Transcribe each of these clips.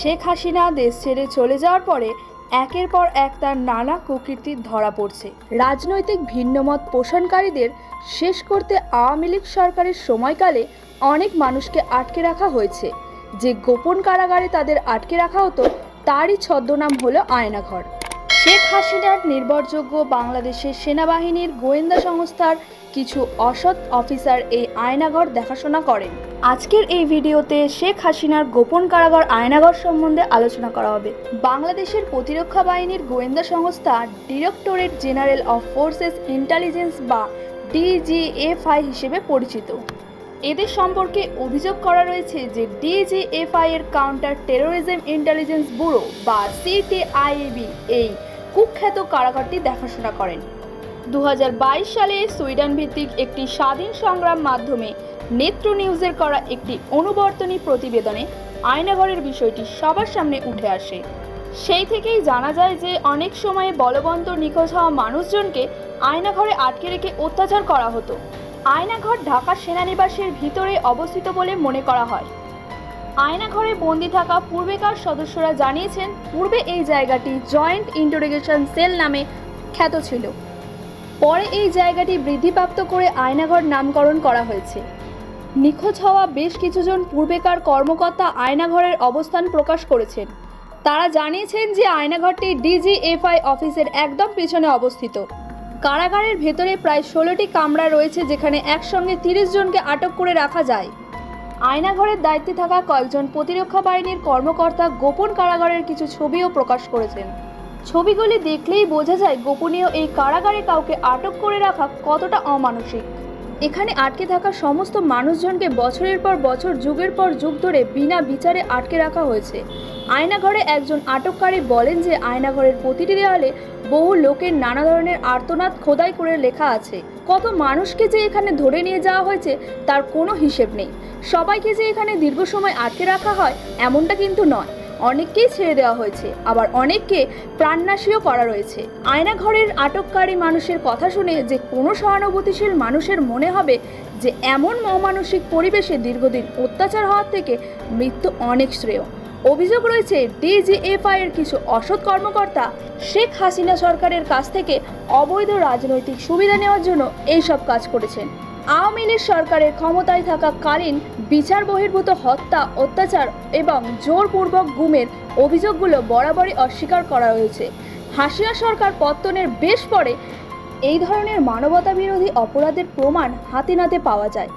শেখ হাসিনা দেশ ছেড়ে চলে যাওয়ার পরে একের পর এক তার নানা কুকীর্তি ধরা পড়ছে। রাজনৈতিক ভিন্নমত পোষণকারীদের শেষ করতে আওয়ামী লীগ সরকারের সময়কালে অনেক মানুষকে আটকে রাখা হয়েছে। যে গোপন কারাগারে তাদের আটকে রাখা হতো, তারই ছদ্মনাম হলো আয়নাঘর। শেখ হাসিনার নির্ভরযোগ্য বাংলাদেশের সেনাবাহিনীর গোয়েন্দা সংস্থার কিছু অসৎ অফিসার এই আয়নাঘর দেখাশোনা করেন। আজকের এই ভিডিওতে শেখ হাসিনার গোপন কারাগার আয়নাঘর সম্বন্ধে আলোচনা করা হবে। বাংলাদেশের প্রতিরক্ষা বাহিনীর গোয়েন্দা সংস্থা Directorate General of Forces Intelligence বা ডিজিএফআই হিসেবে পরিচিত। এদের সম্পর্কে অভিযোগ করা রয়েছে যে ডিজিএফআই এর কাউন্টার টেরোরিজম ইন্টেলিজেন্স ব্যুরো বা সিটিআইবি এই কুখ্যাত কারাগারটি দেখাশোনা করেন। দু হাজার বাইশ সালে সুইডেন ভিত্তিক একটি স্বাধীন সংগ্রাম মাধ্যমে নেত্র নিউজের করা একটি অনুবর্তনী প্রতিবেদনে আয়নাঘরের বিষয়টি সবার সামনে উঠে আসে। সেই থেকেই জানা যায় যে অনেক সময়ে বলবন্ত নিখোঁজ হওয়া মানুষজনকে আয়নাঘরে আটকে রেখে অত্যাচার করা হতো। আয়নাঘর ঢাকা সেনানিবাসের ভিতরে অবস্থিত বলে মনে করা হয়। আয়নাঘরে বন্দি থাকা পূর্বেকার সদস্যরা জানিয়েছেন, পূর্বে এই জায়গাটি জয়েন্ট ইন্টারোগেশন সেল নামে খ্যাত ছিল। পরে এই জায়গাটি বৃদ্ধিপ্রাপ্ত করে আয়নাঘর নামকরণ করা হয়েছে। নিখোঁজ হওয়া বেশ কিছুজন পূর্বেকার কর্মকর্তা আয়নাঘরের অবস্থান প্রকাশ করেছেন। তারা জানিয়েছেন যে আয়নাঘরটি ডিজিএফআই অফিসের একদম পেছনে অবস্থিত। কারাগারের ভেতরে প্রায় ষোলোটি কামরা রয়েছে যেখানে একসঙ্গে তিরিশ জনকে আটক করে রাখা যায়। আয়নাঘরের দায়িত্বে থাকা কয়েকজন প্রতিরক্ষা বাহিনীর কর্মকর্তা গোপন কারাগারের কিছু ছবিও প্রকাশ করেছেন। ছবিগুলি দেখলেই বোঝা যায় গোপনীয় এই কারাগারে কাউকে আটক করে রাখা কতটা অমানসিক। এখানে আটকে থাকা সমস্ত মানুষজনকে বছরের পর বছর, যুগের পর যুগ ধরে বিনা বিচারে আটকে রাখা হয়েছে। আয়নাঘরে একজন আটককারী বলেন যে, আয়নাঘরের প্রতিটি দেওয়ালে বহু লোকের নানা ধরনের আর্তনাদ খোদাই করে লেখা আছে। কত মানুষকে যে এখানে ধরে নিয়ে যাওয়া হয়েছে, তার কোনো হিসেব নেই। সবাইকে যে এখানে দীর্ঘ সময় আটকে রাখা হয়, এমনটা কিন্তু নয়। অনেককেই ছেড়ে দেওয়া হয়েছে। আবার অনেককে প্রাণনাশীও করা রয়েছে। আয়নাঘরের আটককারী মানুষের কথা শুনে যে কোনো সহানুভূতিশীল মানুষের মনে হবে যে এমন অমানসিক পরিবেশে দীর্ঘদিন অত্যাচার হওয়ার থেকে মৃত্যু অনেক শ্রেয়। অভিযোগ রয়েছে, ডিজিএফআই এর কিছু অসৎ কর্মকর্তা শেখ হাসিনা সরকারের কাছ থেকে অবৈধ রাজনৈতিক সুবিধা নেওয়ার জন্য এইসব কাজ করেছেন। আওয়ামী লীগ সরকারের ক্ষমতায় থাকাকালীন বিচার বহির্ভূত হত্যা, অত্যাচার এবং জোরপূর্বক গুমের অভিযোগগুলো বরাবরই অস্বীকার করা হয়েছে। হাসিনা সরকার পত্তনের বেশ পরে এই ধরনের মানবতা বিরোধী অপরাধের প্রমাণ হাতে নাতে পাওয়া যায়।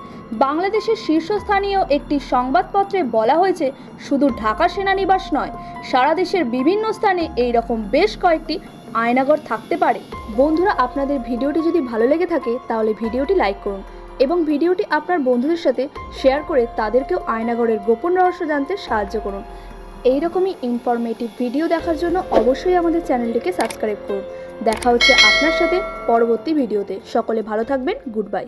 বাংলাদেশের শীর্ষস্থানীয় একটি সংবাদপত্রে বলা হয়েছে, শুধু ঢাকা সেনানিবাস নয়, সারা দেশের বিভিন্ন স্থানে এই রকম বেশ কয়েকটি আয়নাঘর থাকতে পারে। বন্ধুরা, আপনাদের ভিডিওটি যদি ভালো লেগে থাকে, তাহলে ভিডিওটি লাইক করুন। এবং ভিডিওটি আপনার বন্ধুদের সাথে শেয়ার করে তাদেরকেও আয়নাগরের গোপন রহস্য জানতে সাহায্য করুন। এই রকমই ইনফরমেটিভ ভিডিও দেখার জন্য অবশ্যই আমাদের চ্যানেলটিকে সাবস্ক্রাইব করুন। দেখা হচ্ছে আপনার সাথে পরবর্তী ভিডিওতে সকলে ভালো থাকবেন গুড বাই